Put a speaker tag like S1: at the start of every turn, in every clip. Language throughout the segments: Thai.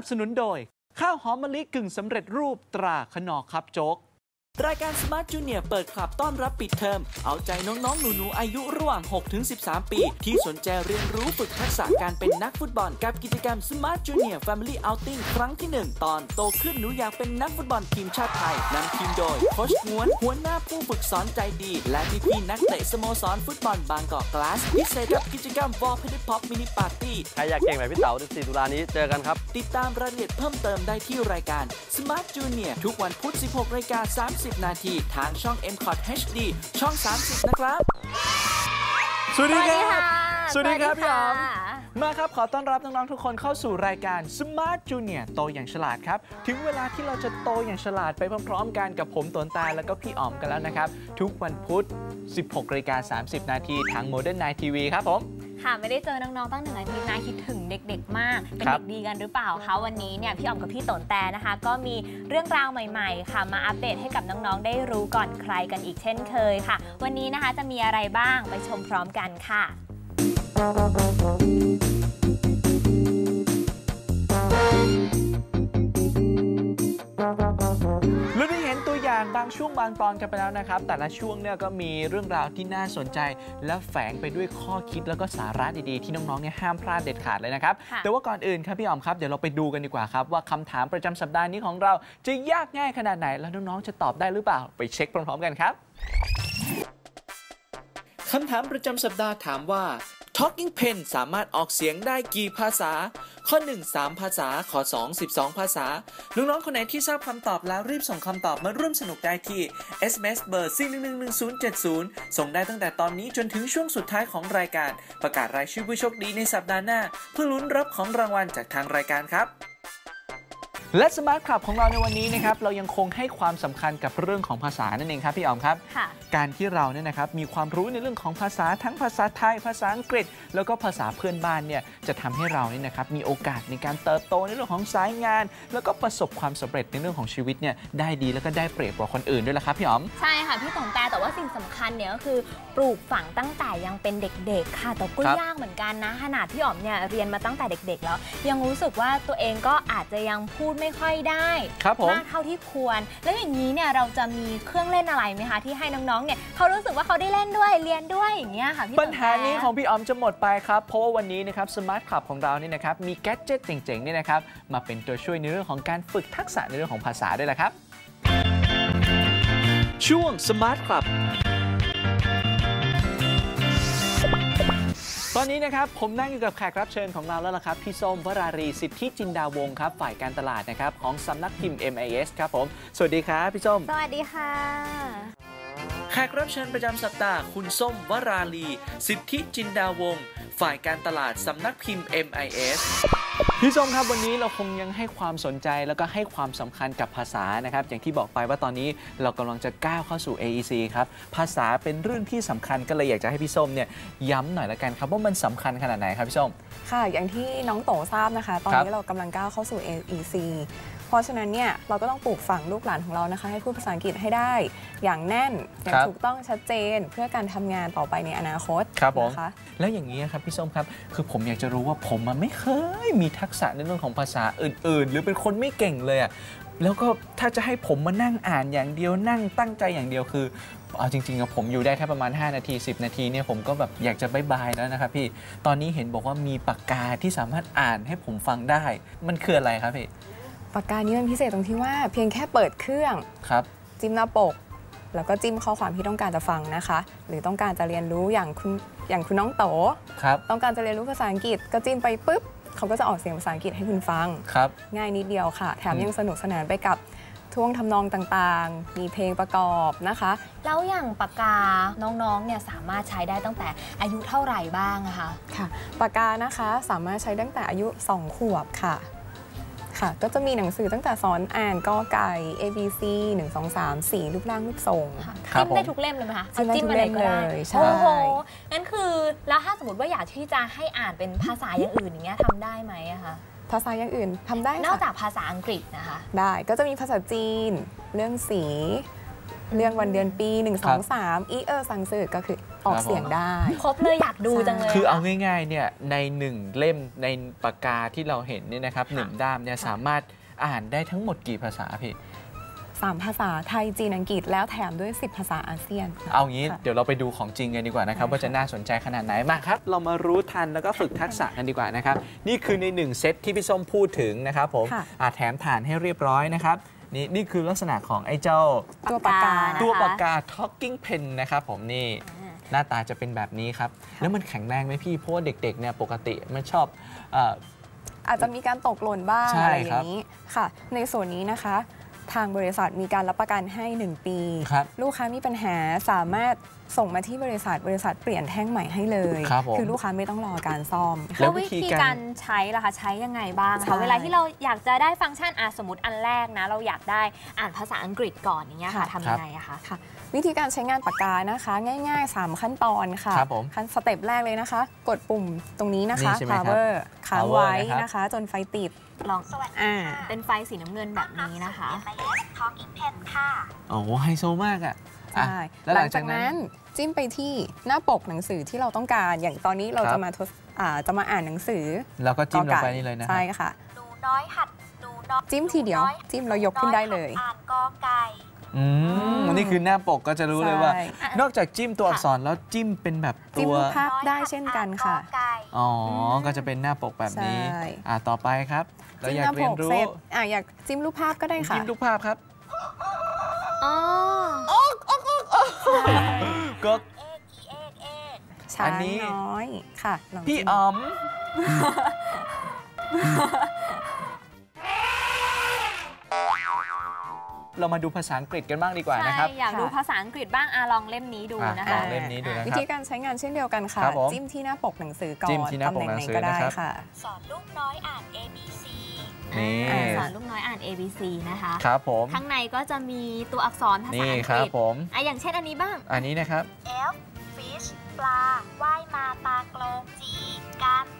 S1: สนับสนุนโดย ข้าวหอมมะลิกึ่งสำเร็จรูปตราขนอครับโจ๊ก
S2: รายการ Smart Junior เปิดคลับต้อนรับปิดเทอม เอาใจน้องๆ หนูๆ อายุระหว่าง 6-13 ปี ที่สนใจเรียนรู้ฝึกทักษะการเป็นนักฟุตบอล กับกิจกรรม Smart Junior Family Outing ครั้งที่ 1 ตอนโตขึ้นหนูอยากเป็นนักฟุตบอลทีมชาติไทยนำทีมโดยโคชง้วน หัวหน้าผู้ฝึกสอนใจดี และพี่ๆนักเตะสโมสรฟุตบอลบางกอกกลาสพิเศษกับกิจกรรม Ball p a d d Pop Mini Party
S3: ใครอยากเก่งแบบพี่เต๋า14ตุลานี้เจอกันครับ
S2: ติดตามรายละเอียดเพิ่มเติมได้ที่รายการ Smart Junior ทุกวันพุธ 16นาฬิกา30นาทีทางช่อง m c o t HD ช่อง 30 นะครับ
S1: สวัสดีครับ
S4: สวัสดีค่ะ
S1: พี่อ๋อม
S4: สวัสดีค่ะ
S1: มาครับ ขอต้อนรับน้อง ๆ ทุกคนเข้าสู่รายการ Smart Junior โตอย่างฉลาดครับ ถึงเวลาที่เราจะโตอย่างฉลาดไปพร้อม ๆ กันกับผมตนตาแล้วก็พี่อ๋อมกันแล้วนะครับ ทุกวันพุธ 16นาฬิกา30 นาทีทาง Modern Night TV ครับผม
S4: ค่ะไม่ได้เจอน้องๆตั้งหนึ่งอาทิตย์นะคิดถึงเด็กๆ มาก เป็น
S1: ครับ
S4: เด็กดีกันหรือเปล่าคะวันนี้เนี่ยพี่อ๋อมกับพี่ตนแต่นะคะ ก็มีเรื่องราวใหม่ ๆ ค่ะมาอัปเดตให้กับน้องๆได้รู้ก่อนใครกันอีกเช่นเคยค่ะ วันนี้นะคะจะมีอะไรบ้างไปชมพร้อมกันค่ะ
S1: ช่วงบางตอนกันไปแล้วนะครับ แต่ละช่วงเนี่ยก็มีเรื่องราวที่น่าสนใจ และแฝงไปด้วยข้อคิดแล้วก็สาระดีๆ ที่น้องๆเนี่ยห้ามพลาดเด็ดขาดเลยนะครับ
S4: ค่ะ
S1: แต่ว่าก่อนอื่นครับพี่อ๋อมครับเดี๋ยวเราไปดูกันดีกว่าครับ ว่าคำถามประจำสัปดาห์นี้ของเราจะยากง่ายขนาดไหน แล้วน้องๆจะตอบได้หรือเปล่า ไปเช็คพร้อมๆกันครับ
S2: คำถามประจำสัปดาห์ถามว่า Talking Pen สามารถออกเสียงได้กี่ภาษา ข้อ 1 3 ภาษา ข้อ 2 12 ภาษา น้องๆ คนไหนที่ทราบคำตอบแล้วรีบส่งคำตอบมาร่วมสนุกได้ที่ SMS เบอร์ 4111070 ส่งได้ตั้งแต่ตอนนี้จนถึงช่วงสุดท้ายของรายการ ประกาศรายชื่อผู้โชคดีในสัปดาห์หน้า เพื่อลุ้นรับของรางวัลจากทางรายการครับ
S1: และสมาร์ทคลับของเราในวันนี้นะครับเรายังคงให้ความสำคัญกับเรื่องของภาษานั่นเองครับพี่อ๋อมครับ
S4: ค่ะ
S1: การที่เราเนี่ยนะครับมีความรู้ในเรื่องของภาษาทั้งภาษาไทย ภาษาอังกฤษ แล้วก็ภาษาเพื่อนบ้านเนี่ยจะทำให้เราเนี่ยนะครับมีโอกาสในการเติบโตในเรื่องของสายงาน แล้วก็ประสบความสำเร็จในเรื่องของชีวิตเนี่ยได้ดีแล้วก็ได้เปรียบกว่าคนอื่นด้วยละครับพี่อ๋อม
S4: ใช่ค่ะพี่ตงแต่แต่ว่าสิ่งสำคัญเนี่ยก็คือปลูกฝังตั้งแต่ยังเป็นเด็ก ๆ ค่ะแต่ก็
S1: ครับ
S4: ยากเหมือนกันนะขนาดพี่อ๋อมเนี่ยเรียนมาตั้งแต่เด็ก ๆ แล้ว ยังรู้สึกว่าตัวเองก็อาจจะยังพูดไม่ค่อยได้
S1: ครับผม
S4: มากเท่าที่ควร แล้วอย่างนี้เนี่ยเราจะมีเครื่องเล่นอะไรไหมคะที่ให้น้องๆเนี่ยเขารู้สึกว่าเขาได้เล่นด้วยเรียนด้วยอย่างเงี้ยค่ะพี่
S1: ปัญหานี้
S4: ต๋
S1: ของพี่ออมจะหมดไปครับเพราะว่าวันนี้นะครับสมาร์ทคลับของเราเนี่ยนะครับมีแกดเจิตเจ๋งๆเนี่ยนะครับมาเป็นตัวช่วยในเรื่องของการฝึกทักษะในเรื่องของภาษาด้วยละครับ ช่วงสม นี้นะครับผมนั่งอยู่กับแขกรับเชิญของเราแล้วล่ะครับ พี่ส้มวรารีสิทธิจินดาวงครับ ฝ่ายการตลาดนะครับของสำนักพิมพ์ MIS ครับผม สวัสดีครับพี่ส้ม
S4: สวัสดีค่ะ
S2: แขกรับเชิญประจำสัปดาห์คุณส้มวราลี สิทธิจินดาวงศ์ฝ่ายการตลาดสำนักพิมพ์ MIS
S1: พี่ส้มครับวันนี้เราคงยังให้ความสนใจแล้วก็ให้ความสำคัญกับภาษานะครับ อย่างที่บอกไปว่าตอนนี้เรากำลังจะก้าวเข้าสู่ AEC ครับ ภาษาเป็นเรื่องที่สำคัญก็เลยอยากจะให้พี่ส้มเนี่ยย้ำหน่อยละกันครับว่ามันสำคัญขนาดไหนครับพี่ส้ม
S5: ค่ะ อย่างที่น้องโตทราบนะคะ ตอน
S1: ครับ
S5: นี้เรากำลังก้าวเข้าสู่ AEC เพราะฉะนั้นเนี่ยเราก็ต้องปลูกฝังลูกหลานของเรานะคะ ให้พูดภาษาอังกฤษให้ได้อย่างแน่นอย่าง
S1: ครับ
S5: ถูกต้องชัดเจนเพื่อการทำงานต่อไปในอนาคต
S1: ครับผม
S5: นะคะ
S1: แล้วอย่างนี้ครับพี่ส้มครับ คือผมอยากจะรู้ว่าผมมันไม่เคยมีทักษะในเรื่องของภาษาอื่น ๆ หรือเป็นคนไม่เก่งเลยอะแล้วก็ถ้าจะให้ผมมานั่งอ่านอย่างเดียวนั่งตั้งใจอย่างเดียวคือเอาจริงๆอะผมอยู่ได้แค่ประมาณ 5 นาที 10 นาทีเนี่ยผมก็แบบอยากจะบายบายแล้วนะครับพี่ ตอนนี้เห็นบอกว่ามีปากกาที่สามารถอ่านให้ผมฟังได้ มันคืออะไรครับพี่
S5: ปากกานี้มันพิเศษตรงที่ว่าเพียงแค่เปิดเครื่อง
S1: ครับ
S5: จิ้มหน้าปก แล้วก็จิ้มข้อความที่ต้องการจะฟังนะคะ หรือต้องการจะเรียนรู้อย่างคุณอย่างคุณน้องโต
S1: ครับ
S5: ต้องการจะเรียนรู้ภาษาอังกฤษก็จิ้มไปปุ๊บเขาก็จะออกเสียงภาษาอังกฤษให้คุณฟัง
S1: ครับ
S5: ง่ายนิดเดียวค่ะ แถม
S1: อืม
S5: ยังสนุกสนานไปกับท่วงทำนองต่างๆ มีเพลงประกอบนะคะ
S4: แล้วอย่างปากกาน้องๆ เนี่ยสามารถใช้ได้ตั้งแต่อายุเท่าไหร่บ้างอะคะ
S5: ค่ะ ปากกานะคะสามารถใช้ตั้งแต่อายุ 2 ขวบค่ะ ค่ะ ก็จะมีหนังสือตั้งแต่สอนอ่านกอไก่ A B C 1 2 3 4 รูปร่างรูปทรง
S1: ครับ
S4: จิ้มได้
S1: ผม
S4: ทุกเล่มเลยไหมคะ
S5: จิ้มได้
S4: อา
S5: ทุกเล่ม
S4: ก็ได้
S5: เลยใช่
S4: โอ้โหงั้นคือแล้วถ้าสมมติว่าอยากที่จะให้อ่านเป็นภาษาอย่างอื่นอย่างเงี้ยทำได้ไหมอะคะ
S5: ภาษาอย่างอื่นทำได้
S4: นอก
S5: ค่ะ
S4: จากภาษาอังกฤษนะคะ
S5: ได้ก็จะมีภาษาจีน เรื่องสี เรื่องวันเดือนปี1
S1: ครับ
S5: 2 3 อีเออสังสือก็คือออก
S1: ครับผม
S5: เสียงได้
S4: ครบเลยอยากดูจังเลย
S1: คือเอาะง่ายๆเนี่ยในหนึ่งเล่มในปากกาที่เราเห็นเนี่ยนะครับหนึ่งด้ามเนี่ยสามารถอ่านได้ทั้งหมดกี่ภาษาพี่
S5: 3ภาษาไทยจีนอังกฤษแล้วแถมด้วย 10 ภาษาอาเซียนค่ะ
S1: เอางี้
S5: ค่ะ
S1: เดี๋ยวเราไปดูของจริงกันดีกว่านะครับ
S5: ได้ค่ะ
S1: ว่าจะน่าสนใจขนาดไหนมาครับ เรามารู้ทันแล้วก็ฝึกทักษะกันดีกว่านะครับ นี่คือในหนึ่งเซตที่พี่ส้มพูดถึงนะครับผม
S5: ค่ะ
S1: อะแถมฐานให้เรียบร้อยนะครับ นี่นี่คือลักษณะของไอ้เจ้า
S5: ตัวปากกา
S4: นะคะ
S1: ตัวปากกา talking pen นะครับผมนี่
S4: อ่า
S1: หน้าตาจะเป็นแบบนี้ครับ แล้วมันแข็งแรงไหมพี่ เพราะว่าเด็กๆเนี่ยปกติมันชอบเอ่อ
S5: อาจจะมีการตกหล่นบ้าง
S1: ใช่
S5: อะไรอ
S1: ครั
S5: ย่า
S1: บ
S5: งนี้ค่ะ ในส่วนนี้นะคะ ทางบริษัทมีการรับประกันให้ 1 ปี
S1: ครับ
S5: ลูกค้ามีปัญหาสามารถส่งมาที่บริษัทบริษัทเปลี่ยนแท่งใหม่ให้เลย
S1: ครับผม
S5: อลูกค้าไม่ต้องรอการซ่อม
S1: แล้
S4: แล้วว
S1: วิ
S4: วิ
S1: ธี
S4: ธี
S1: การ
S4: การใช้ล่ะคะใช้ยังไงบ้าง
S5: ใช่
S4: คะเวลาที่เราอยากจะได้ฟังก์ชันอะสมมติอันแรกนะ เราอยากได้อ่านภาษาอังกฤษก่อนอย่างเงี้ยค่ะทำยังไงอะคะ
S5: ค่ะวิธีการใช้งานปากกานะคะ ง่าย ๆ 3 ขั้นตอนค่ะ
S1: ครับผม
S5: ขั้นสเต็ปแรกเลยนะคะ กดปุ่มตรงนี้นะคะ
S1: นี่ใช่ไหมครับ
S5: power ค้าง
S1: power
S5: ไว้
S1: นะครับ
S5: นะคะ จนไฟติด
S4: ลอง
S5: อ่า
S4: เป็นไฟสีน้ำเงินแบบนี้นะคะ
S1: โอ้โหไฮโซมากอะอะ
S5: ใช่
S1: แล้ว
S5: ห
S1: ห
S5: ลั
S1: ลั
S5: ง
S1: ง
S5: จา
S1: จากก
S5: นั้
S1: นั้น
S5: นจิ้มไปที่หน้าปกหนังสือที่เราต้องการ อย่างตอนนี้เรา
S1: ครั
S5: จะ
S1: บ
S5: มาทดอ่าจะมาอ่านหนังสือ
S1: เราก็จิ้มลงไป
S5: กอก่
S1: นี่เลยนะค
S5: ใช่
S1: รับ
S5: ค่ะ
S6: หนูน้อยหัดหนูน้อย
S5: จิ้มทีเดียว จิ้มแล้วยกขึ้นได้เลย
S6: อ่านกอไก่
S1: อืมนี่คือหน้าปกก็จะรู้เลยว่า
S5: ใช่
S1: นอกจากจิ้มตัวอักษรแล้วจิ้มเป็นแบบ
S5: จิ้ม
S1: ตัว
S5: รูปภาพได้เช่นกันค่ะ
S6: อ่ากอไก่
S1: อ๋ออก็จะเป็นหน้าปกแบบนี้
S5: ใช่
S1: อะต่อไปครับเรา
S5: จิ้ม
S1: อยา
S5: ห
S1: ก
S5: น้า
S1: เรี
S5: ป
S1: ยน
S5: ก
S1: รู้
S5: เสร็จอะอยากจิ้มรูปภาพก็ได้ค่ะ
S1: จิ้มรูปภาพครับ
S4: อ๋อ
S1: ก็
S6: เอกอีเอกเอก
S5: ช้า
S1: อัน
S5: ง
S1: นี้
S5: น้อยค่ะลอง
S1: พี่
S5: จิ้ม
S1: อ๋อม เรามาดูภาษาอังกฤษกันบ้างดีกว่านะครับ
S4: ใช่อยากดูภาษาอังกฤษบ้างอะลองเล่มนี้ดู
S1: อะ
S4: นะ
S1: ล
S4: คะ
S1: องเล่มนี้ดูนะ
S5: วิ
S1: ครั
S5: ธี
S1: บ
S5: การใช้งานเช่นเดียวกันค่ะ
S1: ครับผม
S5: จิ้มที่หน้าปกหนังสือก่อน
S1: จิ้มที่หน้าปกหนังสือ
S5: ตำแหน่ไหก็ได้
S1: นะครับ
S5: ค่ะ
S6: สอนลูกน้อยอ่าน A B C
S1: นี่
S4: อ่าสอนลูกน้อยอ่าน A B C นะคะ
S1: ครับผม
S4: ข้างในก็จะมีตัวอักษรภาษา
S1: นี่
S4: อัง
S1: ค
S4: ก
S1: รับ
S4: ฤษ
S1: ผม
S4: อะอย่างเช่นอันนี้บ้าง
S1: อันนี้นะครับ
S6: F fish ปลาว่ายมาตากลง G กันปืน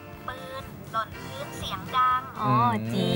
S4: อ๋ออ
S1: ม
S4: จี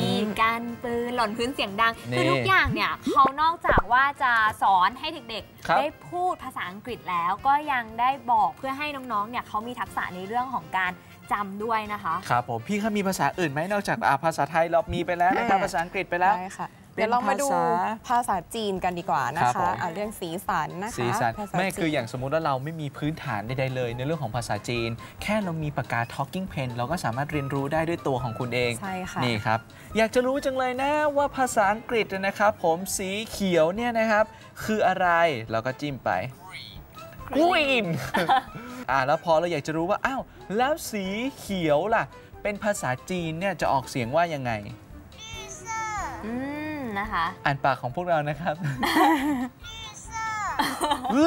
S4: การปืนหล่นพื้นเสียงดัง
S1: นี่
S4: คือทุกอย่างเนี่ยเขานอกจากว่าจะสอนให้เด็ก
S1: ครับ
S4: ๆได้พูดภาษาอังกฤษแล้วก็ยังได้บอกเพื่อให้น้องๆเนี่ยเขามีทักษะในเรื่องของการจำด้วยนะคะ
S1: ครับผมพี่เขามีภาษาอื่นไหมนอกจากอะภาษาไทยเรามีไปแล้วนะครับ
S5: อ่า
S1: ภาษาอังกฤษไปแล้ว
S5: ได้ค่ะ
S1: เป็น
S5: เดี๋ยวเรามาดู
S1: ภาษา
S5: ภาษาจีนกันดีกว่านะ
S1: ครั
S5: คะ
S1: บผม
S5: เอาเรื่องสีสันนะคะ
S1: สีสัน
S5: ภาษา
S1: ไม่คือ
S5: จีน
S1: อย่างสมมุติว่าเราไม่มีพื้นฐานใดๆเลย ในเรื่องของภาษาจีน แค่เรามีปากกา talking pen เราก็สามารถเรียนรู้ได้ด้วยตัวของคุณเอง
S5: ใช่ค่ะ
S1: นี่ครับ อยากจะรู้จังเลยนะว่าภาษาอังกฤษนะครับ ผมสีเขียวเนี่ยนะครับ คืออะไรเราก็จิ้มไป green อ่าแล้วพอเราอยากจะรู้ว่าอ้าวแล้วสีเขียวล่ะ เป็นภาษาจีนเนี่ยจะออกเสียงว่ายังไง
S4: อืม นะคะ
S1: อ่านปากของพวกเรานะครับ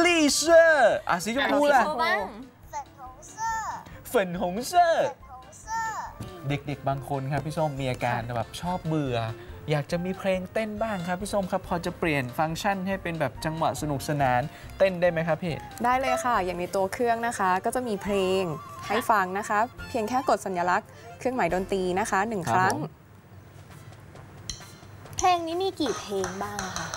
S1: ลี่เซอร์อะสีชมพูล่ะฝันหงเซอร์เด็กๆ บางคนครับพี่ส้มมีอาการแบบชอบเบื่อ อยากจะมีเพลงเต้นบ้างครับพี่ส้มครับ พอจะเปลี่ยนฟังก์ชันให้เป็นแบบจังหวะสนุกสนานเต้นได้ไหมครับพี่
S5: ได้เลยค่ะ อย่างในตัวเครื่องนะคะ ก็จะมีเพลงให้ฟังนะคะ เพียงแค่กดสัญลักษณ์เครื่องหมายดนตรีนะคะหนึ่ง
S1: ครั้
S5: ง
S4: เพลงนี้มีกี่เพลงบ้างอะคะ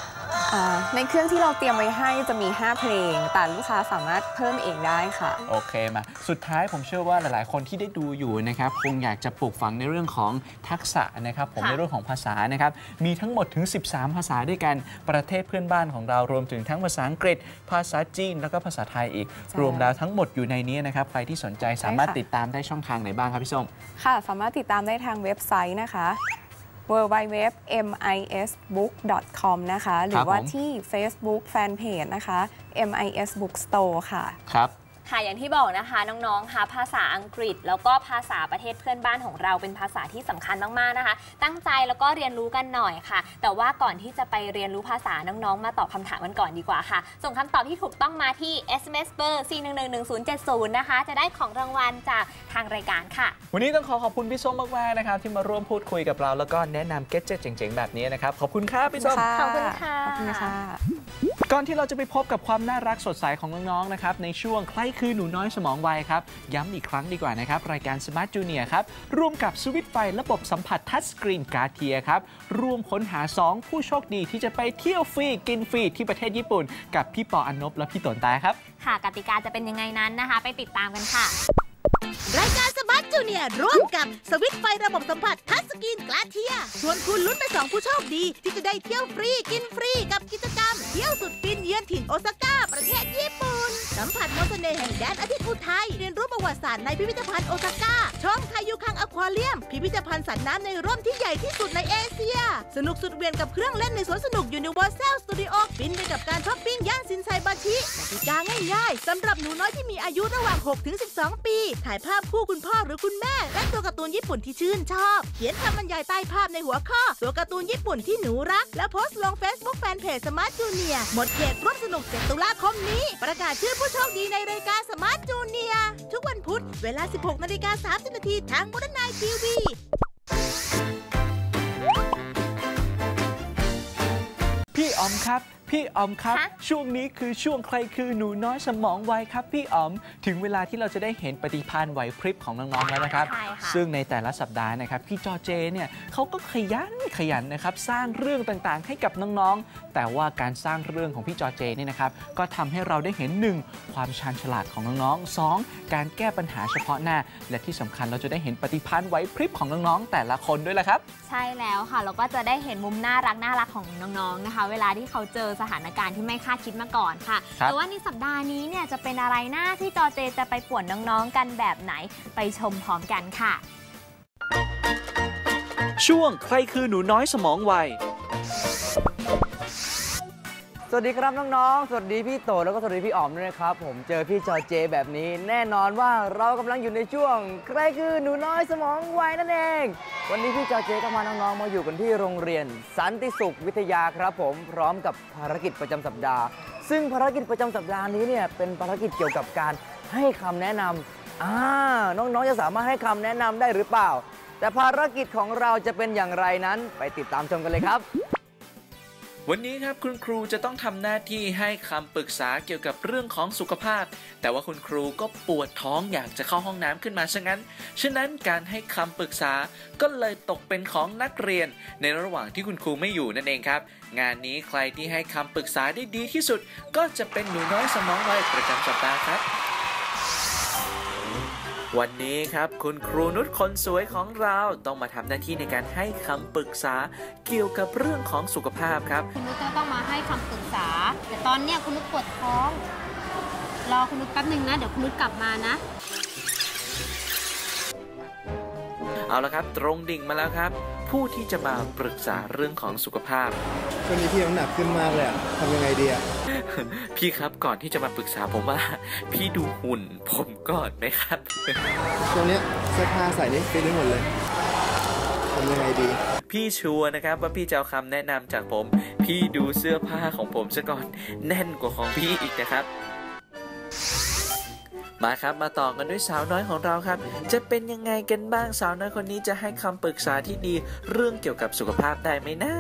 S5: อ่าในเครื่องที่เราเตรียมไว้ให้จะมี 5 เพลง แต่ลูกค้าสามารถเพิ่มเองได้ค่ะ
S1: โอเคมา สุดท้ายผมเชื่อว่าหลาย ๆ คนที่ได้ดูอยู่นะครับ คงอยากจะปลูกฝังในเรื่องของทักษะนะครับ ผม
S4: ค่ะ
S1: ในเรื่องของภาษานะครับ มีทั้งหมดถึง 13 ภาษาด้วยกัน ประเทศเพื่อนบ้านของเรา รวมถึงทั้งภาษาอังกฤษ ภาษาจีน แล้วก็ภาษาไทยอีก
S5: ใช่
S1: รวมแล้วทั้งหมดอยู่ในนี้นะครับ ใครที่สนใจสามารถ
S5: ใช่ค่ะ
S1: ติดตามได้ช่องทางไหนบ้างครับพี่ส้ม
S5: ค่ะ สามารถติดตามได้ทางเว็บไซต์นะคะ w w w misbook.com นะคะ หรือว่า
S1: ผม
S5: ที่ Facebook Fanpage นะคะ MIS Bookstore ค่ะ
S1: ครับ
S4: ค่ะอย่างที่บอกนะคะน้องๆค่ะภาษาอังกฤษ แล้วก็ภาษาประเทศเพื่อนบ้านของเราเป็นภาษาที่สำคัญมากๆนะคะ ตั้งใจแล้วก็เรียนรู้กันหน่อยค่ะ แต่ว่าก่อนที่จะไปเรียนรู้ภาษาน้องๆ มาตอบคำถามกันก่อนดีกว่าค่ะ ส่งคำตอบที่ถูกต้องมาที่ SMS เบอร์ 4111070 นะคะ จะได้ของรางวัลจากทางรายการค่ะ
S1: วันนี้ต้องขอขอบคุณพี่ส้มมากๆนะครับที่มาร่วมพูดคุยกับเรา แล้วก็แนะนำเก็ตเจ็ตเจ๋งๆ แบบนี้นะครับขอบคุณครับพี่ส้ม
S4: ขอบคุณค่ะ
S5: ขอบคุณค่ะ
S1: ก่อนที่เราจะไปพบกับความน่ารักสดใสของน้องๆนะครับในช่วงใครคือหนูน้อยสมองไวครับ ย้ำอีกครั้งดีกว่านะครับ รายการ Smart Junior ครับ ร่วมกับสวิตไฟระบบสัมผัสทัชสกรีนการ์เทียครับ ร่วมค้นหา 2 ผู้โชคดีที่จะไปเที่ยวฟรี กินฟรีที่ประเทศญี่ปุ่น กับพี่ปออนนบและพี่ตนตาครับ
S4: ค่ะกติกาจะเป็นยังไงนั้นนะคะ ไปติดตามกันค่ะ
S7: รายการ สมาร์ทจูเนียร่วมกับสวิตไฟระบบสัมผัสทัชสกรีนกลาเทีย ชวนคุณลุ้นเป็นสองผู้โชคดี ที่จะได้เที่ยวฟรีกินฟรีกับกิจกรรม เที่ยวสุดฟินเยือนถิ่นโอซาก้า ประเทศญี่ปุ่น สัมผัสมนต์เสน่ห์แห่งแดนอาทิตย์อุทัยเรียนรู้ประวัติศาสตร์ในพิพิธภัณฑ์โอซาก้าช ควาเรียม พิพิธภัณฑ์สัตว์น้ำในร่มที่ใหญ่ที่สุดในเอเชีย สนุกสุดเวียนกับเครื่องเล่นในสวนสนุกยูนิเวอร์แซลสตูดิโอฟินไปกับการช้อปปิ้งย่านซินไซบาชิกติกาง่ายๆสำหรับหนูน้อยที่มีอายุระหว่าง 6-12 ปี ถ่ายภาพคู่คุณพ่อหรือคุณแม่ และตัวการ์ตูนญี่ปุ่นที่ชื่นชอบ เขียนคำบรรยายใต้ภาพในหัวข้อ ตัวการ์ตูนญี่ปุ่นที่หนูรัก แล้วโพสต์ลง Facebook แฟนเพจสมาร์ทจูเนียหมดเขตร่วมสนุก 7 ตุลาคมนี้ ประกาศชื่อผู้โชคดีในรายการสมาร์ทจูเนียทุกวันพุธเวลา 16นาฬิกา30นาทีทางมดนาในทีวี
S1: พี่ออมครับ พี่ออมครับ
S4: คะ
S1: ช่วงนี้คือช่วงใครคือหนูน้อยสมองไวครับ พี่ออม ถึงเวลาที่เราจะได้เห็นปฏิภาณไหวพริบของน้องๆแล้วนะครับ
S4: ใช่ค่ะ
S1: ซึ่งในแต่ละสัปดาห์นะครับ พี่จอเจเนี่ยเขาก็ขยันขยันนะครับ สร้างเรื่องต่างๆ ให้กับน้องๆ แต่ว่าการสร้างเรื่องของพี่จอเจเนี่ยนะครับ ก็ทำให้เราได้เห็น 1. ความชาญฉลาดของน้องๆ 2. การแก้ปัญหาเฉพาะหน้า และที่สำคัญเราจะได้เห็นปฏิภาณไหวพริบของน้องๆ แต่ละคนด้วยละครับ
S4: ใช่แล้วค่ะแล้วก็จะได้เห็นมุมน่ารักน่ารักของน้องๆนะคะ เวลาที่เขาเจอสถานการณ์ที่ไม่คาดคิดมาก่อนค่ะ
S1: ครับ
S4: แต่ว่าในสัปดาห์นี้เนี่ยจะเป็นอะไรหน้าที่จอเจจะไปป่วนน้องๆกันแบบไหนไปชมพร้อมกันค่ะ
S1: ช่วงใครคือหนูน้อยสมองไว
S8: สวัสดีครับน้องๆ สวัสดีพี่โตแล้วก็สวัสดีพี่อ๋อมด้วยนะครับ ผมเจอพี่จอเจแบบนี้ แน่นอนว่าเรากำลังอยู่ในช่วงใครคือหนูน้อยสมองไวนั่นเอง วันนี้พี่จอเจก็พาน้องๆ มาอยู่กันที่โรงเรียน สันติสุขวิทยาครับผมพร้อมกับภารกิจประจำสัปดาห์ ซึ่งภารกิจประจำสัปดาห์นี้เนี่ยเป็นภารกิจเกี่ยวกับการให้คำแนะนำอ่าน้องๆ จะสามารถให้คำแนะนำได้หรือเปล่า แต่ภารกิจของเราจะเป็นอย่างไรนั้นไปติดตามชมกันเลยครับ
S1: วันนี้ครับคุณครูจะต้องทำหน้าที่ให้คำปรึกษาเกี่ยวกับเรื่องของสุขภาพ แต่ว่าคุณครูก็ปวดท้องอยากจะเข้าห้องน้ำขึ้นมาซะงั้น ฉะนั้นการให้คำปรึกษาก็เลยตกเป็นของนักเรียน ในระหว่างที่คุณครูไม่อยู่นั่นเองครับ งานนี้ใครที่ให้คำปรึกษาได้ดีที่สุด ก็จะเป็นหนูน้อยสมองไวประจำสัปดาห์ครับ วันนี้ครับคุณครูนุชคนสวยของเราต้องมาทำหน้าที่ในการให้คำปรึกษาเกี่ยวกับเรื่องของสุขภาพครับ
S9: คุณนุชก็ต้องมาให้คำปรึกษาแต่ตอนเนี้ยคุณนุชปวดท้องรอคุณนุชแป๊บหนึ่งนะ เดี๋ยวคุณนุชกลับมานะ
S1: เอาละครับ ตรงดิ่งมาแล้วครับ ผู้ที่จะมาปรึกษาเรื่องของสุขภาพ
S10: ช่วงนี้พี่น้ำหนักขึ้นมากเลยอะทำยังไงดีอะ
S1: พี่ครับก่อนที่จะมาปรึกษาผมว่า พี่ดูหุ่นผมก่อนไหมครับ
S10: ช่วงเนี้ยเสื้อผ้าใส่นี่ฟิตได้หมดเลยทำยังไงดี
S1: พี่ชัวร์นะครับว่าพี่จะเอาคำแนะนำจากผม พี่ดูเสื้อผ้าของผมซะก่อนแน่นกว่าของพี่อีกนะครับมาครับมาต่อกันด้วยสาวน้อยของเราครับ จะเป็นยังไงกันบ้างสาวน้อยคนนี้จะให้คำปรึกษาที่ดี เรื่องเกี่ยวกับสุขภาพได้ไหมนะ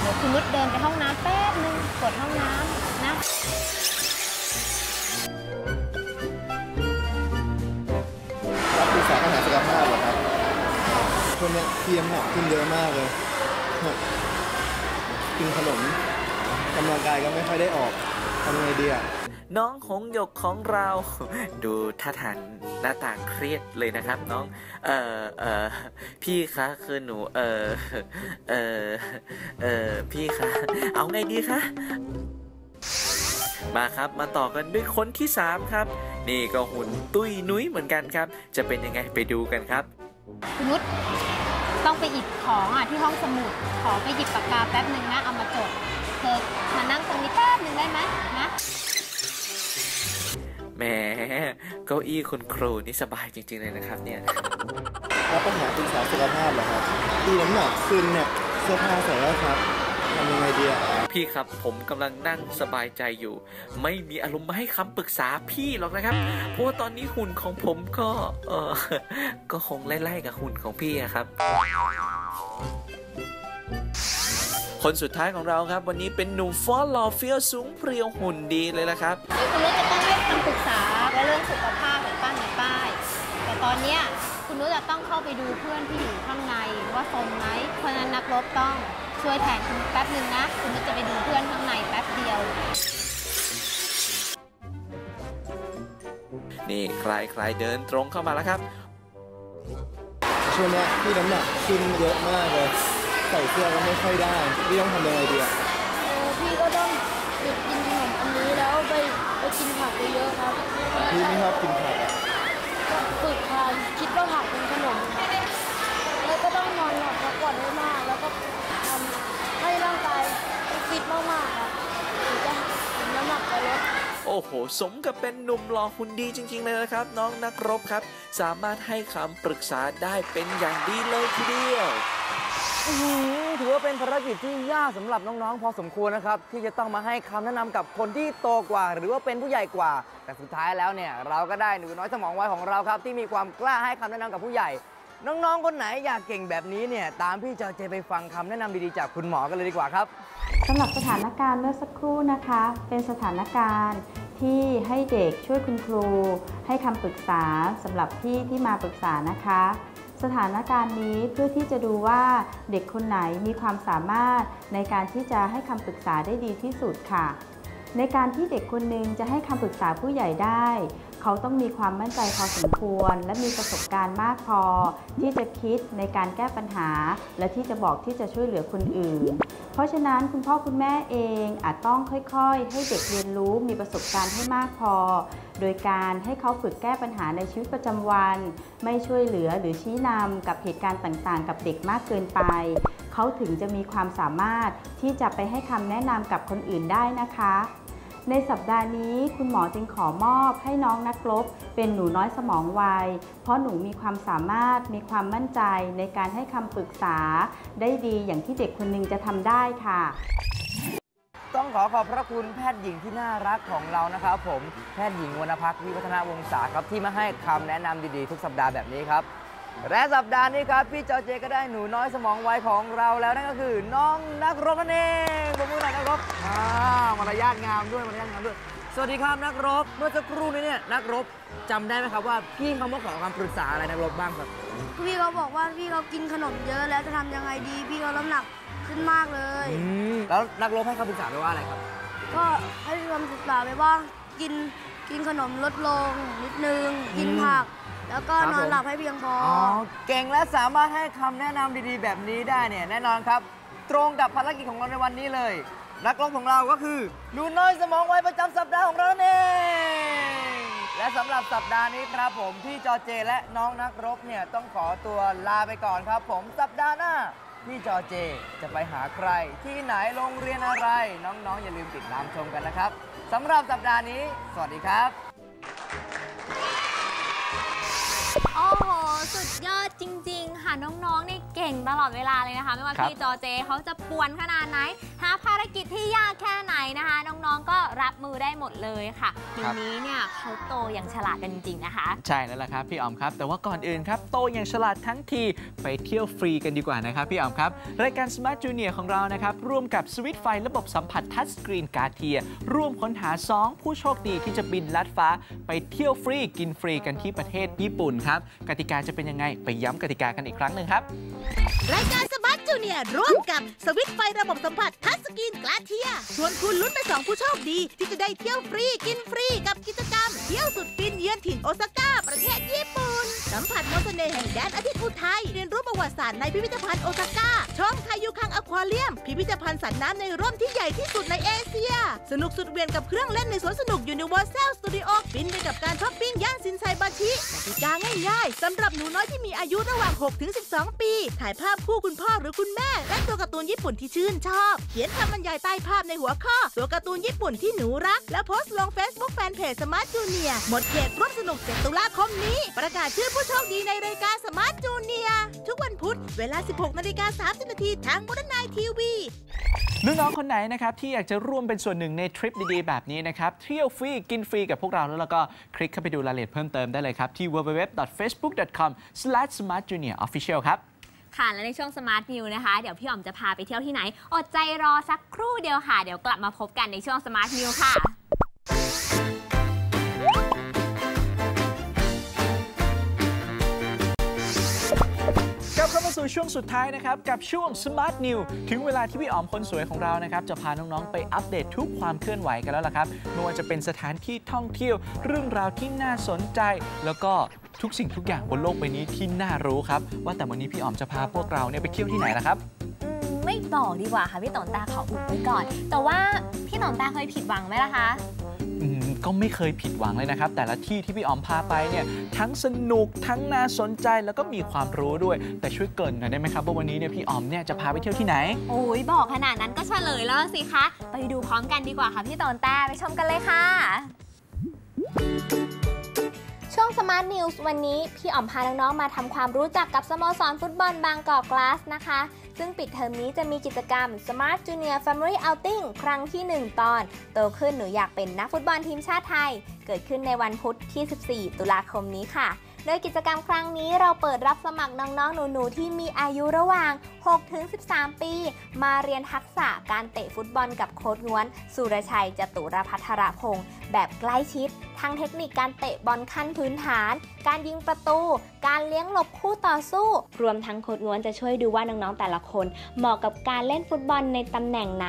S9: เดี๋ยวคุณนุชเดินไปห้องน้ำแป๊บนึงปวดห้องน้ำนะ
S10: รับปรึกษาปัญหาสุขภาพเหรอครับช่วงเนี้ยพี่น้ำหนักขึ้นเยอะมากเลยกินขนมกำลังกายก็ไม่ค่อยได้ออกทำไงดีอะ
S1: น้องหงหยกของเรา ดูท่าทางหน้าต่างเครียดเลยนะครับ น้อง เออเออพี่คะคือหนู เออเออเออพี่คะเอาไงดีคะมาครับมาต่อกันด้วยคนที่ 3 ครับ นี่ก็หุ่นตุ้ยนุ้ยเหมือนกันครับ จะเป็นยังไงไปดูกันครับ
S9: คุณนุชต้องไปหยิบของอะที่ห้องสมุด ขอไปหยิบปากกาแป๊บหนึ่งนะเอามาจดเธอมานั่งตรงนี้แป๊บหนึ่งได้ไหมนะ
S1: แหมเก้าอี้คุณครูนี่สบายจริง ๆ เลยนะครับเนี่ย
S10: รับปัญหาปรึกษาสุขภาพเหรอครับพี่น้ำหนักขึ้นเนี่ยเสื้อผ้าใส่แล้วครับทำยังไงดีอะ
S1: พี่ครับผมกำลังนั่งสบายใจอยู่ ไม่มีอารมณ์มาให้คำปรึกษาพี่หรอกนะครับ เพราะว่าตอนนี้หุ่นของผมก็เออก็คงไล่ๆกับหุ่นของพี่อะครับ
S2: คนสุดท้ายของเราครับวันนี้เป็นหนุ่มฟอสหล่อเฟี้ยวสูงเพรียวหุ่นดีเลยละครับ
S9: ที่คุณนุชจะต้องให้คำปรึกษาและเรื่องสุขภาพเหมือนป้าในป้าย แต่ตอนเนี้ยคุณนุชจะต้องเข้าไปดูเพื่อนที่อยู่ข้างในว่าสมไหมเพราะฉะนั้นนักรบต้องช่วยแทนคุณแป๊บหนึ่งนะ คุณนุชจะไปดูเพื่อนข้างในแป๊บเดียว
S2: นี่ใครใครเดินตรงเข้ามาแล้วครับ
S10: ช่วงเนี้ยพี่น้ำหนักขึ้นเยอะมากเลย ใส่เสื้อก็ไม่ค่อยได้พี่ต้องทำยังไงดีอะ
S11: พี่ก็ต้องหยุดกินขนมอันนี้แล้วไปไปกินผักเยอะๆครับ
S10: พี่ไม่ชอบกินผักอะ
S11: ก็ฝึกทานคิดว่าผักเป็นขนมแล้วก็ต้องนอนหลับพักผ่อนให้มาก แล้วก็ทำให้ร่างกายฟิตมากๆครับถึงจะถึงน้ำหนักจะลด
S2: โอ้โห สมกับเป็นหนุ่มหล่อหุ่นดีจริง ๆ เลยนะครับ น้องนักรบครับ สามารถให้คำปรึกษาได้เป็นอย่างดีเลยทีเดียว
S8: อื้อหือถือว่าเป็นภารกิจที่ยากสำหรับน้องๆ พอสมควรนะครับ ที่จะต้องมาให้คำแนะนำกับคนที่โตกว่า หรือว่าเป็นผู้ใหญ่กว่า แต่สุดท้ายแล้วเนี่ยเราก็ได้หนูน้อยสมองไวของเราครับที่มีความกล้าให้คำแนะนำกับผู้ใหญ่ น้องๆ คนไหนอยากเก่งแบบนี้เนี่ย ตามพี่จอเจไปฟังคำแนะนำดีๆ จากคุณหมอกันเลยดีกว่าครับ
S12: สำหรับสถานการณ์เมื่อสักครู่นะคะ เป็นสถานการณ์ที่ให้เด็กช่วยคุณครู ให้คำปรึกษาสำหรับพี่ที่มาปรึกษานะคะ สถานการณ์นี้เพื่อที่จะดูว่าเด็กคนไหนมีความสามารถในการที่จะให้คำปรึกษาได้ดีที่สุดค่ะ ในการที่เด็กคนหนึ่งจะให้คำปรึกษาผู้ใหญ่ได้ เขาต้องมีความมั่นใจพอสมควร และมีประสบการณ์มากพอ ที่จะคิดในการแก้ปัญหา และที่จะบอกที่จะช่วยเหลือคนอื่น เพราะฉะนั้นคุณพ่อคุณแม่เองอาจต้องค่อยๆ ให้เด็กเรียนรู้มีประสบการณ์ให้มากพอ โดยการให้เขาฝึกแก้ปัญหาในชีวิตประจำวัน ไม่ช่วยเหลือหรือชี้นำกับเหตุการณ์ต่างๆ กับเด็กมากเกินไปเขาถึงจะมีความสามารถที่จะไปให้คำแนะนำกับคนอื่นได้นะคะ ในสัปดาห์นี้คุณหมอจึงขอมอบให้น้องนักรบเป็นหนูน้อยสมองไวเพราะหนูมีความสามารถมีความมั่นใจในการให้คำปรึกษา ได้ดีอย่างที่เด็กคนหนึ่งจะทำได้ค่ะ
S8: ต้องขอขอบพระคุณแพทย์หญิงที่น่ารักของเรานะครับผมแพทย์หญิงวรรณพักวิวัฒนาวงศาครับที่มาให้คำแนะนำดีๆ ทุกสัปดาห์แบบนี้ครับ และสัปดาห์นี้ครับ พี่จอเจก็ได้หนูน้อยสมองไวของเราแล้วนั่นก็คือน้องนักรบนั่นเองปรบมือหน่อยนักรบอ่ามารยาทงามด้วยมารยาทงามด้วย สวัสดีครับนักรบ เมื่อสักครู่นี้เนี่ยนักรบจำได้ไหมครับว่าพี่เขามาขอคำปรึกษาอะไรนักรบบ้างครับ
S11: พี่เขาบอกว่าพี่เขากินขนมเยอะแล้วจะทำยังไงดี พี่เขาน้ำหนักขึ้นมากเลย
S8: อืมแล้วนักรบให้คำปรึกษาไปว่าอะไรครับ
S11: ก็ให้คำศึกษาไปว่ากินกินขนมลดลงนิดนึง กินผัก แล้วก็
S8: ครับ
S11: นอน
S8: ผม
S11: หลับให้เพียงพอ
S8: อ๋
S11: อ
S8: อเก่งและสามารถให้คำแนะนำดีๆ แบบนี้ได้เนี่ย แน่นอนครับ ตรงกับภารกิจของเราในวันนี้เลย นักรบของเราก็คือหนูน้อยสมองไวประจำสัปดาห์ของเรานั่นเองและสำหรับสัปดาห์นี้ครับผมพี่จอเจและน้องนักรบเนี่ยต้องขอตัวลาไปก่อนครับผมสัปดาห์หน้าพี่จอเจจะไปหาใคร ที่ไหนโรงเรียนอะไร น้องๆอย่าลืมติดตามชมกันนะครับสำหรับสัปดาห์นี้ สวัสดีครับ
S4: ยอดจริง ๆ ค่ะ น้องๆนี่เก่งตลอดเวลาเลยนะคะ ไม่ว่า
S1: ครับ
S4: พี่จอเจเขาจะป่วนขนาดไหน หาภารกิจที่ยากแค่ไหนนะคะ น้องๆก็รับมือได้หมดเลยค่ะเดี๋ยวนี้เนี่ยเขาโตอย่างฉลาดกันจริง ๆ นะคะ
S1: ใช่แล้วล่ะครับพี่ออมครับ แต่ว่าก่อนอื่นครับโตอย่างฉลาดทั้งทีไปเที่ยวฟรีกันดีกว่านะครับพี่ออมครับรายการ Smart Junior ของเรานะครับร่วมกับสวิตไฟระบบสัมผัสทัชสกรีนกาเทียร่วมค้นหา 2 ผู้โชคดีที่จะบินลัดฟ้า ไปเที่ยวฟรีกินฟรีกันที่ประเทศญี่ปุ่นครับกติกาจะเป็นยังไงไปย้ำกติกากันอีกครั้งหนึ่งครับ
S7: รายการ สมาร์ทจูเนียร่วมกับสวิตไฟระบบสัมผัสทัชสกรีนกลาเทีย ชวนคุณลุ้นเป็นสองผู้โชคดี ที่จะได้เที่ยวฟรีกินฟรีกับกิจกรรม เที่ยวสุดฟินเยือนถิ่นโอซาก้าประเทศญี่ปุ่น สัมผัสมนต์เสน่ห์แห่งแดนอาทิตย์อุทัยเรียนรู้ประวัติศาสตร์ในพิพิธภัณฑ์โอซาก้าชมคายูคังอควาเรียม พิพิธภัณฑ์สัตว์น้ำในร่มที่ใหญ่ที่สุดในเอเชีย สนุกสุดเวียนกับเครื่องเล่นในสวนสนุกยูนิเวอร์แซลสตูดิโอฟินไปกับการช้อปปิ้งย่านซินไซบาชิกติกาง่ายๆสำหรับหนูน้อยที่มีอายุระหว่าง6ถึง12 ปี ถ่ายภาพคู่คุณพ่อหรือคุณแม่ และตัวการ์ตูนญี่ปุ่นที่ชื่นชอบ เขียนคำบรรยายใต้ภาพในหัวข้อ ตัวการ์ตูนญี่ปุ่นที่หนูรัก แล้วโพสต์ลง Facebook แฟนเพจสมาร์ทจูเนียหมดเขตร่วมสนุก 7 ตุลาคมนี้ ประกาศชื่อผู้โชคดีในรายการสมาร์ทจูเนียทุกวันพุธเวลา 16นาฬิกา30นาทีทางบนนายทีวี
S1: น้องๆคนไหนนะครับที่อยากจะร่วมเป็นส่วนหนึ่งในทริปดีๆ แบบนี้นะครับเที่ยวฟรีกินฟรีกับพวกเราแล้วแล้วก็คลิกเข้าไปดูรายละเอียดเพิ่มเติมได้เลยครับที่ www.facebook.com/smartjuniorofficial ครับ
S4: ค่ะและในช่วง Smart View นะคะ เดี๋ยวพี่อ๋อมจะพาไปเที่ยวที่ไหน อดใจรอสักครู่เดียวค่ะ เดี๋ยวกลับมาพบกันในช่วง Smart View ค่ะ
S1: กลับเข้ามาสู่ช่วงสุดท้ายนะครับ กับช่วง Smart New ถึงเวลาที่พี่อ๋อมคนสวยของเรานะครับ จะพาน้อง ๆ ไปอัปเดตทุกความเคลื่อนไหวกันแล้วล่ะครับ ไม่ว่าจะเป็นสถานที่ท่องเที่ยว เรื่องราวที่น่าสนใจ แล้วก็ ทุกสิ่งทุกอย่างบนโลกใบนี้ที่น่ารู้ครับ ว่าแต่วันนี้พี่อ๋อมจะพาพวกเราเนี่ยไปเที่ยวที่ไหนล่ะครับ
S4: อืมไม่บอกดีกว่าค่ะพี่ต๋นตาขออุบไว้ก่อน แต่ว่าพี่ต๋นตาเคยผิดหวังไหมล่ะคะ
S1: อืมก็ไม่เคยผิดหวังเลยนะครับ แต่ละที่ที่พี่อ๋อมพาไปเนี่ยทั้งสนุกทั้งน่าสนใจแล้วก็มีความรู้ด้วย แต่ช่วยเกรินหน่อยได้ไหมครับว่าวันนี้เนี่ยพี่อ๋อมเนี่ยจะพาไปเที่ยวที่ไหน
S4: โอ้ยบอกขนาดนั้นก็เฉลยแล้วสิคะ ไปดูพร้อมกันดีกว่าค่ะพี่ต๋นตาไปชมกันเลยค่ะ ช่วง Smart News วันนี้ พี่อ๋อมพาน้องๆมาทำความรู้จักกับสโมสรฟุตบอลบางกอกกลาสนะคะ ซึ่งปิดเทอมนี้จะมีกิจกรรม Smart Junior Family Outing ครั้งที่ 1 ตอน โตขึ้นหนูอยากเป็นนักฟุตบอลทีมชาติไทย เกิดขึ้นในวันพุธที่ 14 ตุลาคมนี้ค่ะ โดยกิจกรรมครั้งนี้เราเปิดรับสมัครน้องๆ หนูๆ ที่มีอายุระหว่าง 6-13 ปี มาเรียนทักษะการเตะฟุตบอลกับโค้ชง้วน สุรชัยจตุรพัทรพงศ์แบบใกล้ชิด ทั้งเทคนิคการเตะบอลขั้นพื้นฐาน การยิงประตู การเลี้ยงหลบคู่ต่อสู้ รวมทั้งโค้ชง้วนจะช่วยดูว่าน้องๆ แต่ละคน เหมาะกับการเล่นฟุตบอลในตำแหน่งไหน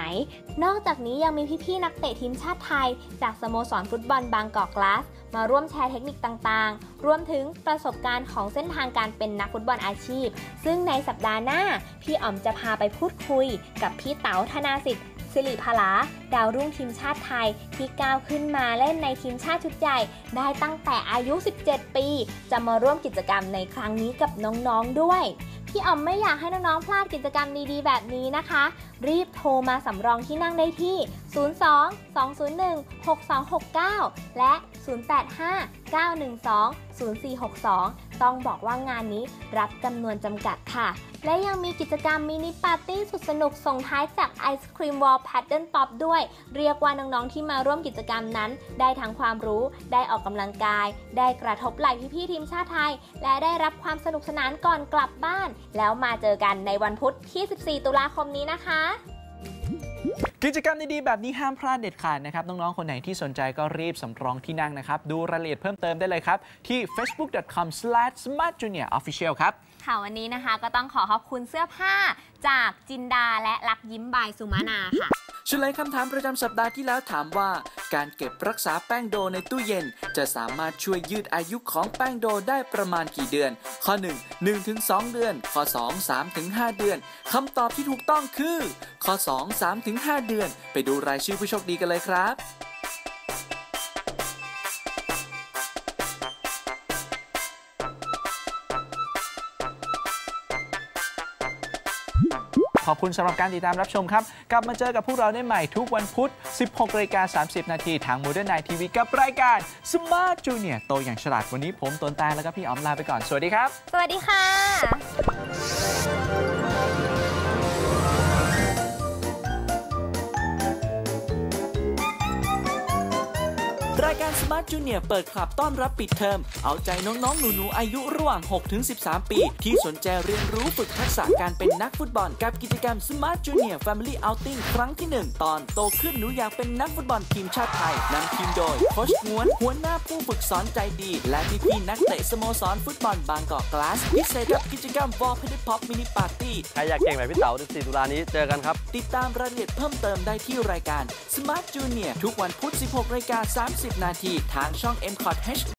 S4: นอกจากนี้ยังมีพี่ๆ นักเตะทีมชาติไทย จากสโมสรฟุตบอลบางกอกกลาส มาร่วมแชร์เทคนิคต่างๆ รวมถึงประสบการณ์ของเส้นทางการเป็นนักฟุตบอลอาชีพ ซึ่งในสัปดาห์หน้า พี่อ๋อมจะพาไปพูดคุย กับพี่เต๋าธนาสิทธิ์สิริพลาดาวรุ่งทีมชาติไทย ที่ก้าวขึ้นมาเล่นในทีมชาติชุดใหญ่ ได้ตั้งแต่อายุ 17 ปี จะมาร่วมกิจกรรมในครั้งนี้กับน้องๆด้วย พี่อ๋อมไม่อยากให้น้องๆพลาดกิจกรรมดีๆ แบบนี้นะคะ รีบโทรมาสำรองที่นั่งได้ที่ 02 201 6269 และ 085 912 0462ต้องบอกว่างานนี้รับจำนวนจำกัดค่ะ และยังมีกิจกรรมมินิปาร์ตี้สุดสนุกส่งท้ายจากไอศครีมวอลแพดเดิลป๊อปด้วย เรียกว่าน้องๆที่มาร่วมกิจกรรมนั้น ได้ทั้งความรู้ ได้ออกกำลังกาย ได้กระทบไหล่พี่ๆทีมชาติไทย และได้รับความสนุกสนานก่อนกลับบ้าน แล้วมาเจอกันในวันพุธที่ 14 ตุลาคมนี้นะคะ
S1: กิจกรรมดีๆ แบบนี้ห้ามพลาดเด็ดขาดนะครับ น้องๆ คนไหนที่สนใจก็รีบสำรองที่นั่งนะครับ ดูรายละเอียดเพิ่มเติมได้เลยครับ ที่ facebook.com/smartjuniorofficial ครับ
S4: ค่ะ วันนี้นะคะก็ต้องขอขอบคุณเสื้อผ้าจากจินดาและรักยิ้มบายสุมานาค่ะ
S2: เฉลยคำถามประจำสัปดาห์ที่แล้วถามว่า การเก็บรักษาแป้งโดในตู้เย็น จะสามารถช่วยยืดอายุของแป้งโดได้ประมาณกี่เดือน ข้อ 1 1ถึง2เดือน ข้อ 2 3ถึง5เดือนคำตอบที่ถูกต้องคือ ข้อ 2 3ถึง5เดือน ไปดูรายชื่อผู้โชคดีกันเลยครับ
S1: ขอบคุณสำหรับการติดตามรับชมครับ กลับมาเจอกับพวกเราได้ใหม่ทุกวันพุธ 16นาฬิกา30 นาทีทาง Modern Night TV กับรายการ Smart Junior โตอย่างฉลาดวันนี้ผมตนตาแล้วก็พี่อ๋อมลาไปก่อน สวัสดีครับ
S4: สวัสดีค่ะ
S2: รายการ Smart Junior เปิดคลับต้อนรับปิดเทอม เอาใจน้องๆ หนูๆ อายุระหว่าง 6-13 ปี ที่สนใจเรียนรู้ฝึกทักษะการเป็นนักฟุตบอล กับกิจกรรม Smart Junior Family Outing ครั้งที่ 1 ตอนโตขึ้นหนูอยากเป็นนักฟุตบอลทีมชาติไทยนำทีมโดยโคชง้วนหัวหน้าผู้ฝึกสอนใจดี และพี่ๆนักเตะสโมสรฟุตบอลบางกอกกลาสพิเศษกับกิจกรรม v o l p e d Pop Mini Party
S3: ใครอยากเก่งแบบพี่เต๋า14ตุลานี้เจอกันครับ
S2: ติดตามรายละเอียดเพิ่มเติมได้ที่รายการ Smart Junior ทุกวันพุธ 16นาฬิกา30นาที่ทางช่อง m c o t H